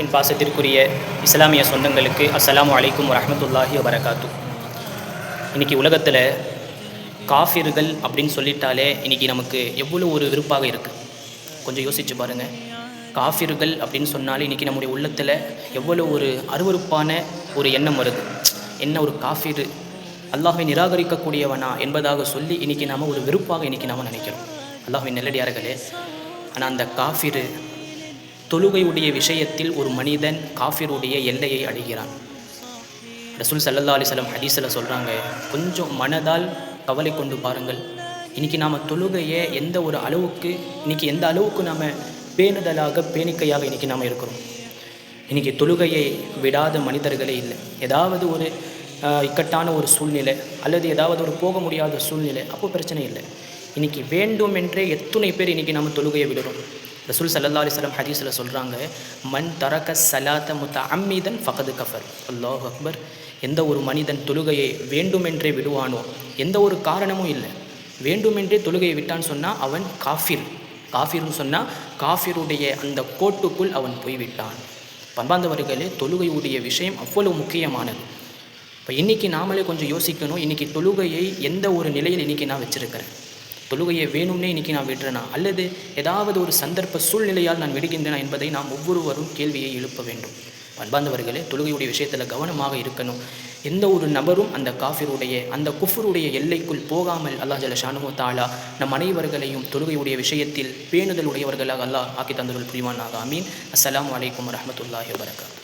என் பாசத்திற்குரிய இஸ்லாமிய சொந்தங்களுக்கு அஸ்ஸலாமு அலைக்கும் வரஹ்மத்துல்லாஹி வரகாத்து இன்றைக்கி உலகத்தில் காஃபிர்கள் அப்படின்னு சொல்லிட்டாலே இன்றைக்கி நமக்கு எவ்வளோ ஒரு விருப்பாக இருக்குது கொஞ்சம் யோசித்து பாருங்கள் காஃபிர்கள் அப்படின்னு சொன்னாலே இன்றைக்கி நம்முடைய உள்ளத்தில் எவ்வளோ ஒரு அருவருப்பான ஒரு எண்ணம் வருது. என்ன ஒரு காஃபிரு அல்லாஹை நிராகரிக்கக்கூடியவனா என்பதாக சொல்லி இன்றைக்கி நாம் ஒரு வெறுப்பாக இன்றைக்கி நாம் நினைக்கிறோம். அல்லாஹின் நெல்லடியார்களே ஆனால் அந்த காஃபிரு தொழுகையுடைய விஷயத்தில் ஒரு மனிதன் காஃபிருடைய எல்லையை அடைகிறான். ரசூல் சல்லா அலிசலம் ஹதீஸில் சொல்கிறாங்க கொஞ்சம் மனதால் கவலை கொண்டு பாருங்கள். இன்றைக்கி நாம் தொழுகையை எந்த ஒரு அளவுக்கு இன்றைக்கி எந்த அளவுக்கு நாம் பேணுதலாக பேணிக்கையாக இன்றைக்கி நாம் இருக்கிறோம். இன்றைக்கி தொழுகையை விடாத மனிதர்களே இல்லை. ஏதாவது ஒரு இக்கட்டான ஒரு சூழ்நிலை அல்லது ஏதாவது ஒரு போக முடியாத சூழ்நிலை அப்போ பிரச்சனை இல்லை. இன்றைக்கி வேண்டும் என்றே எத்தனை பேர் இன்றைக்கி நம்ம தொழுகையை விடுறோம். ரசூல் சல்லா அலிஸ்லாம் ஹதீஸில் சொல்கிறாங்க மண் தரக்க சலாத்த முத்த அம்மீதன் ஃபகது கஃபர். அல்லாஹ் அக்பர். எந்த ஒரு மனிதன் தொழுகையை வேண்டுமென்றே விடுவானோ எந்த ஒரு காரணமும் இல்லை. வேண்டுமென்றே தொழுகையை விட்டான்னு சொன்னால் அவன் காஃபிர். காஃபிர்னு சொன்னால் காஃபிருடைய அந்த கோட்டுக்குள் அவன் போய்விட்டான். பண்பாந்தவர்களே தொழுகையுடைய விஷயம் அவ்வளவு முக்கியமானது. இப்போ இன்றைக்கி நாமளே கொஞ்சம் யோசிக்கணும். இன்றைக்கி தொழுகையை எந்த ஒரு நிலையில் இன்றைக்கி நான் வச்சுருக்கிறேன்? தொழுகையை வேணும்னே இன்றைக்கி நான் விடுறேனா? அல்லது ஏதாவது ஒரு சந்தர்ப்ப சூழ்நிலையால் நான் விடுகின்றேனா என்பதை நாம் ஒவ்வொருவரும் கேள்வியை எழுப்ப வேண்டும். பண்பாந்தவர்களே தொழுகையுடைய விஷயத்தில் கவனமாக இருக்கணும். எந்த ஒரு நபரும் அந்த காஃபிருடைய அந்த குஃபருடைய எல்லைக்குள் போகாமல் அல்லாஹ் ஜல ஷானு தாலா நம் அனைவர்களையும் தொழுகையுடைய விஷயத்தில் பேணுதல் உடையவர்களாக அல்லாஹ் ஆக்கி தந்தருள் புரிவானாக. அமீன் அஸ்லாம் வலைக்கம் வரமத்துல்லாஹி வரகாத்